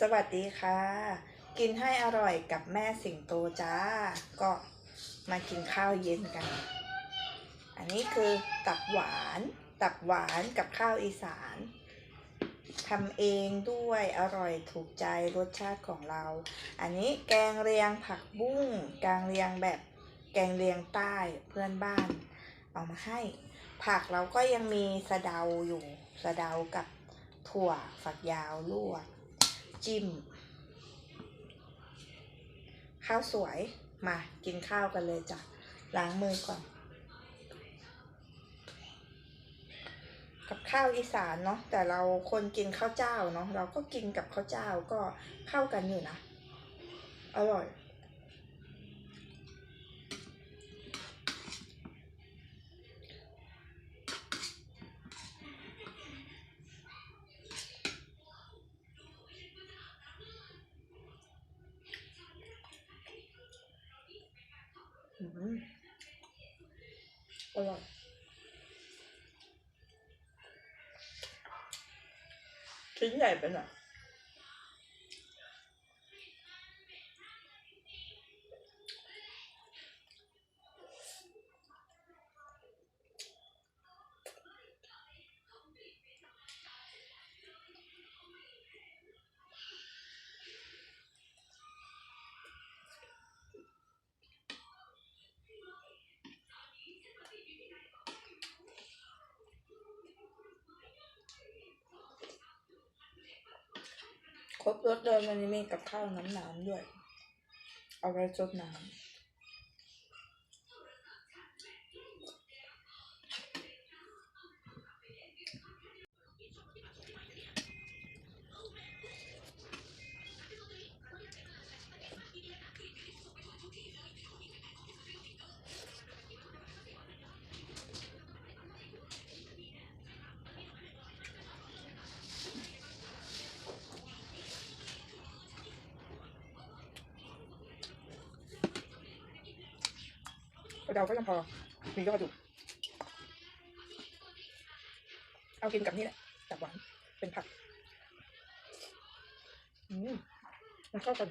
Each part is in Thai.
สวัสดีค่ะ กินให้อร่อยกับแม่สิงโตจ้า ก็มากินข้าวเย็นกัน อันนี้คือตับหวาน ตับหวานกับข้าวอีสานทำเองด้วยอร่อยถูกใจรสชาติของเรา อันนี้แกงเรียงผักบุ้งแกงเรียงแบบแกงเรียงใต้เพื่อนบ้าน เอามาให้ ผักเราก็ยังมีสะเดาอยู่สะเดากับถั่วฝักยาวลวก จิ้ม ข้าวสวยมากินข้าวกันเลยจ้ะ ล้างมือก่อน กับข้าวอีสานเนาะแต่เราคนกินข้าวเจ้าเนาะเราก็กินกับข้าวเจ้าก็เข้ากันอยู่นะ อร่อย อร่อยชิ้นใหญ่ไปหน่อย ครบรสเลยมันมีกับข้าวน้ำน้ำด้วย เอาไว้ซดน้ำ เราก็ยังพอ มียอดอยู่ เอากินกับนี่แหละตับหวาน เป็นผัก อืมมันเข้ากัน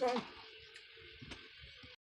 Bye.